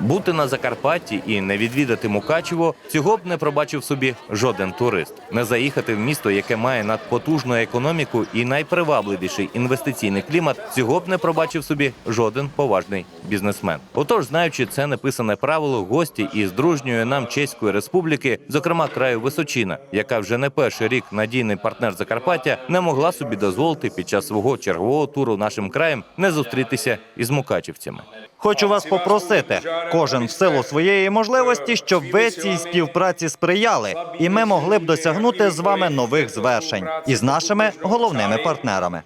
Бути на Закарпатті і не відвідати Мукачево цього б не пробачив собі жоден турист. Не заїхати в місто, яке має надпотужну економіку і найпривабливіший інвестиційний клімат, цього б не пробачив собі жоден поважний бізнесмен. Отож, знаючи це неписане правило, гості із дружньої нам чеської республіки, зокрема краю Височина, яка вже не перший рік надійний партнер Закарпаття, не могла собі дозволити під час свого чергового туру нашим краєм не зустрітися із мукачівцями. Хочу вас попросити, кожен в силу своєї можливості, щоб ви цій співпраці сприяли, і ми могли б досягнути з вами нових звершень із нашими головними партнерами.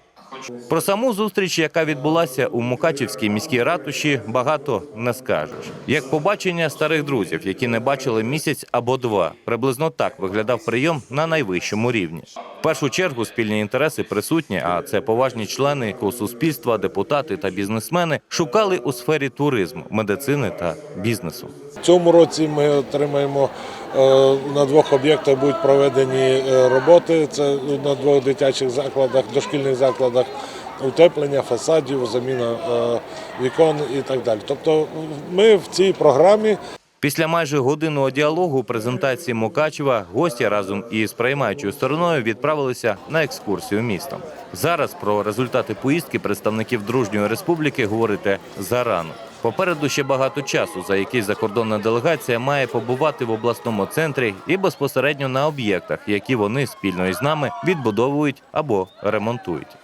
Про саму зустріч, яка відбулася у Мукачівській міській ратуші, багато не скажеш. Як побачення старих друзів, які не бачили місяць або два, приблизно так виглядав прийом на найвищому рівні. В першу чергу спільні інтереси присутні, а це поважні члени суспільства, депутати та бізнесмени шукали у сфері туризму, медицини та бізнесу. В цьому році ми отримаємо е, на двох об'єктах будуть проведені е, роботи. Це на двох дитячих закладах, дошкільних закладах, утеплення фасадів, заміна е, вікон і так далі. Тобто ми в цій програмі Після майже годинного діалогу презентації Мукачева гості разом із приймаючою стороною відправилися на екскурсію містом. Зараз про результати поїздки представників дружньої республіки говорити зарано. Попереду ще багато часу, за який закордонна делегація має побувати в обласному центрі і безпосередньо на об'єктах, які вони спільно із нами відбудовують або ремонтують.